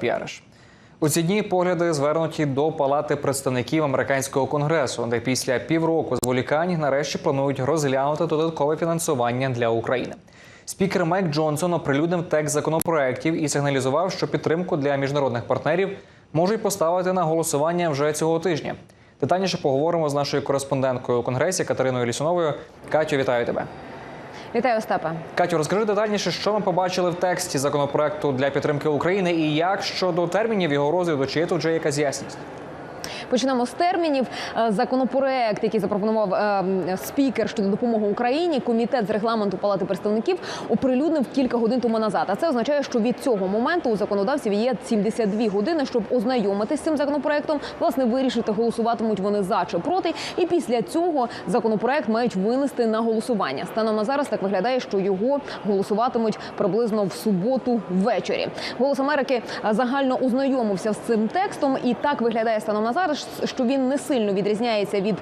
Піариш. У ці дні погляди звернуті до Палати представників американського конгресу, де після півроку зволікань нарешті планують розглянути додаткове фінансування для України. Спікер Майк Джонсон оприлюднив текст законопроєктів і сигналізував, що підтримку для міжнародних партнерів можуть поставити на голосування вже цього тижня. Детальніше поговоримо з нашою кореспонденткою у конгресі Катериною Лісуновою. Катю, вітаю тебе. Вітаю, Остапа. Катю, розкажи детальніше, що ми побачили в тексті законопроекту для підтримки України, і як щодо термінів його розгляду, чи є тут вже якась ясність? Почнемо з термінів. Е, Законопроект, який запропонував е, спікер щодо допомоги Україні, комітет з регламенту Палати представників оприлюднив кілька годин тому назад. А це означає, що від цього моменту у законодавців є 72 години, щоб ознайомитися з цим законопроектом, власне, вирішити, голосуватимуть вони за чи проти. І після цього законопроект мають винести на голосування. Станом на зараз так виглядає, що його голосуватимуть приблизно в суботу ввечері. Голос Америки е, загально ознайомився з цим текстом, і так виглядає станом на зараз, що він не сильно відрізняється від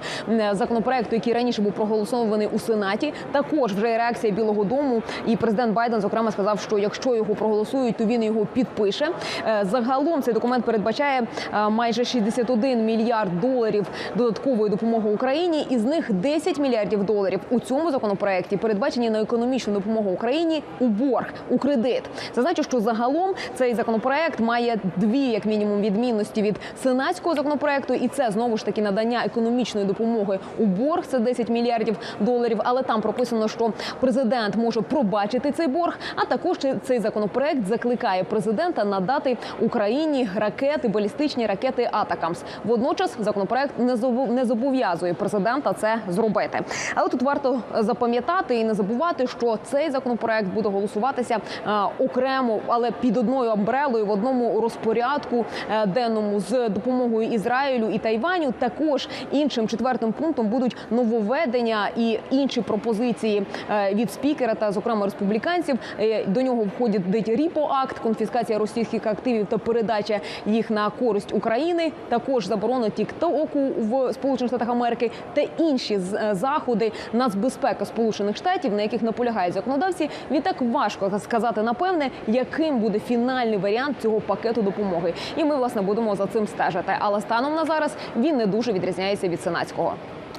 законопроекту, який раніше був проголосований у сенаті. Також вже реакція Білого Дому, і президент Байден зокрема сказав, що якщо його проголосують, то він його підпише. Е, Загалом цей документ передбачає е, майже 61 мільярд доларів додаткової допомоги Україні. Із них 10 мільярдів доларів у цьому законопроекті передбачені на економічну допомогу Україні у борг у кредит. Зазначу, що загалом цей законопроект має дві, як мінімум, відмінності від сенатського законопроекту, і це знову ж таки надання економічної допомоги у борг. Це 10 мільярдів доларів. Але там прописано, що президент може пробачити цей борг. А також цей законопроект закликає президента надати Україні ракети, балістичні ракети Атакамс. Водночас законопроект не зобов- зобов'язує президента це зробити. Але тут варто запам'ятати і не забувати, що цей законопроект буде голосуватися е, окремо, але під одною амбрелою в одному розпорядку е, денному з допомогою Ізраїлю і Тайваню. Також іншим четвертим пунктом будуть нововведення і інші пропозиції е, від спікера та, зокрема, республіканців. Е, До нього входить ріпо акт, конфіскація російських активів та передача їх на користь України. Також заборона тіктоку в Сполучених Штатах Америки та інші е, заходи нацбезпеки Сполучених Штатів, на яких наполягають законодавці. Відтак важко сказати напевне, яким буде фінальний варіант цього пакету допомоги. І ми власне будемо за цим стежити. Але станом на зараз він не дуже відрізняється від сенатського.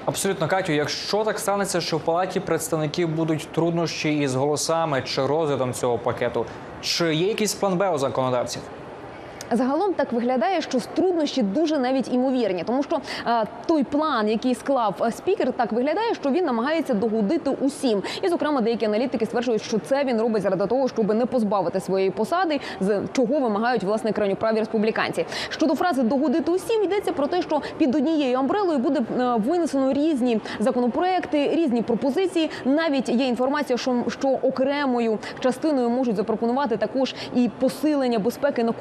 Абсолютно, Катю. Якщо так станеться, що в палаті представників будуть труднощі із голосами чи розглядом цього пакету, чи є якийсь план Б у законодавців? Загалом так виглядає, що труднощі дуже навіть імовірні, тому що е, той план, який склав е, спікер, так виглядає, що він намагається догодити усім. І, зокрема, деякі аналітики стверджують, що це він робить заради того, щоб не позбавити своєї посади, з чого вимагають власне крайньоправі республіканці. Щодо фрази догодити усім, йдеться про те, що під однією амбрелою буде е, винесено різні законопроекти, різні пропозиції. Навіть є інформація, що, що окремою частиною можуть запропонувати також і посилення безпеки на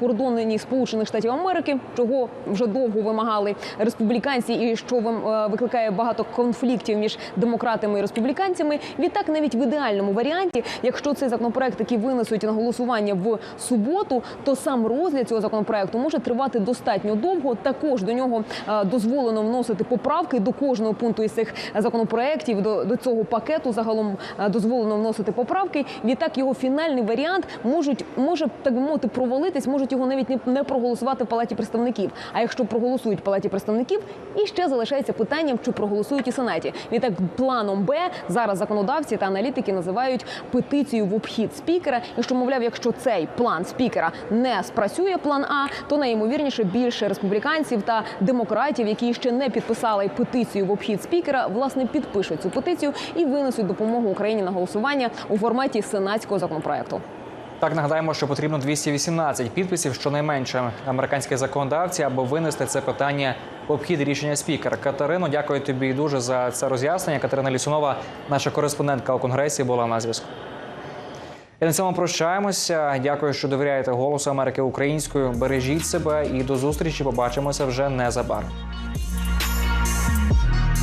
кордоні Сполучених Штатів Америки, чого вже довго вимагали республіканці, і що е, викликає багато конфліктів між демократами і республіканцями. Відтак, навіть в ідеальному варіанті, якщо цей законопроект таки винесуть на голосування в суботу, то сам розгляд цього законопроекту може тривати достатньо довго. Також до нього е, дозволено вносити поправки до кожного пункту із цих законопроектів. До, до цього пакету загалом е, дозволено вносити поправки. Відтак його фінальний варіант можуть може так би мовити провалитись, можуть його навіть не, не проголосувати в палаті представників. А якщо проголосують в палаті представників, і ще залишається питанням, чи проголосують і сенаті. Відтак, планом Б зараз законодавці та аналітики називають петицію в обхід спікера. І що мовляв, якщо цей план спікера не спрацює, план А, то найімовірніше більше республіканців та демократів, які ще не підписали петицію в обхід спікера, власне підпишуть цю петицію і винесуть допомогу Україні на голосування у форматі сенатського законопроекту. Так нагадаємо, що потрібно 218 підписів, щонайменше американських законодавці, аби винести це питання в обхід рішення спікера. Катерино, дякую тобі дуже за це роз'яснення. Катерина Лісунова, наша кореспондентка у конгресі, була на зв'язку. І на цьому прощаємося. Дякую, що довіряєте голосу Америки українською. Бережіть себе і до зустрічі. Побачимося вже незабаром.